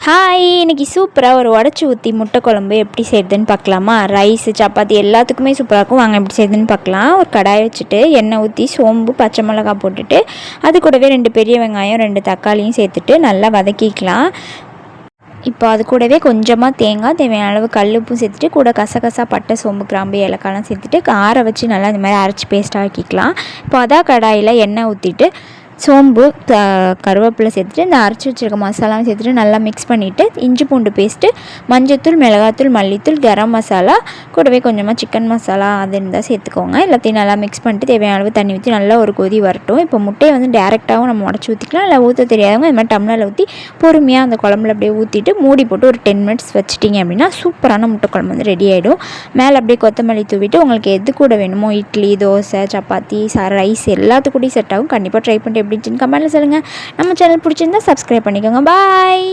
Hi இன்னைக்கு சூப்பராக ஒரு உடச்சி ஊற்றி முட்டை குழம்பு எப்படி செய்யுதுன்னு பார்க்கலாமா? ரைஸ் சப்பாத்தி எல்லாத்துக்குமே சூப்பராக இருக்கும். வாங்க எப்படி செய்யுதுன்னு பார்க்கலாம். ஒரு கடாய் வச்சுட்டு எண்ணெய் ஊற்றி சோம்பு பச்சை மிளகா போட்டுட்டு அது கூடவே ரெண்டு பெரிய வெங்காயம் ரெண்டு தக்காளியும் சேர்த்துட்டு நல்லா வதக்கிக்கலாம். இப்போ அது கூடவே கொஞ்சமாக தேங்காய் தேவையான அளவு கல் உப்பும் சேர்த்துட்டு கூட கசகசா பட்டை சோம்பு கிராம்பு ஏலக்காயெலாம் சேர்த்துட்டு ஆற வச்சு நல்லா இந்த மாதிரி அரைச்சி பேஸ்ட்டாக ஆக்கிக்கலாம் இப்போ அதான் கடாயில் எண்ணெய் ஊற்றிட்டு சோம்பு த கருவேப்பிலை சேர்த்துட்டு இந்த அரைச்சி வச்சுருக்க மசாலாவும் சேர்த்துட்டு நல்லா மிக்ஸ் பண்ணிவிட்டு இஞ்சி பூண்டு பேஸ்ட்டு மஞ்சத்தூள் மிளகாத்தூள் மல்லித்தூள் கரம் மசாலா கூடவே கொஞ்சமாக சிக்கன் மசாலா அது இருந்தால் சேர்த்துக்கோங்க. எல்லாத்தையும் நல்லா மிக்ஸ் பண்ணிட்டு தேவையான அளவு தண்ணி ஊற்றி நல்லா ஒரு கொதி வரட்டும். இப்போ முட்டையை வந்து டேரெக்டாகவும் நம்ம உடச்சி ஊற்றிக்கலாம் இல்லை ஊற்ற தெரியாதவங்க இது மாதிரி டம்ளரில் ஊற்றி பொறுமையாக அந்த குழம்புல அப்படியே ஊற்றிட்டு மூடி போட்டு ஒரு டென் மினிட்ஸ் வச்சுட்டிங்க அப்படின்னா சூப்பரான முட்டை குழம்பு வந்து ரெடி ஆகிடும் மேலே அப்படியே கொத்தமல்லி தூவிட்டு உங்களுக்கு எது கூட வேணுமோ இட்லி தோசை சப்பாத்தி ச ரைஸ் எல்லாத்துக்கூடையும் செட் ஆகும். கண்டிப்பாக ட்ரை பண்ணிட்டு எப்படி இருந்துச்சுன்னு கமெண்ட்டில் சொல்லுங்கள் நம்ம சேனல் பிடிச்சிருந்தா சப்ஸ்கிரைப் பண்ணிக்கோங்க. பாய்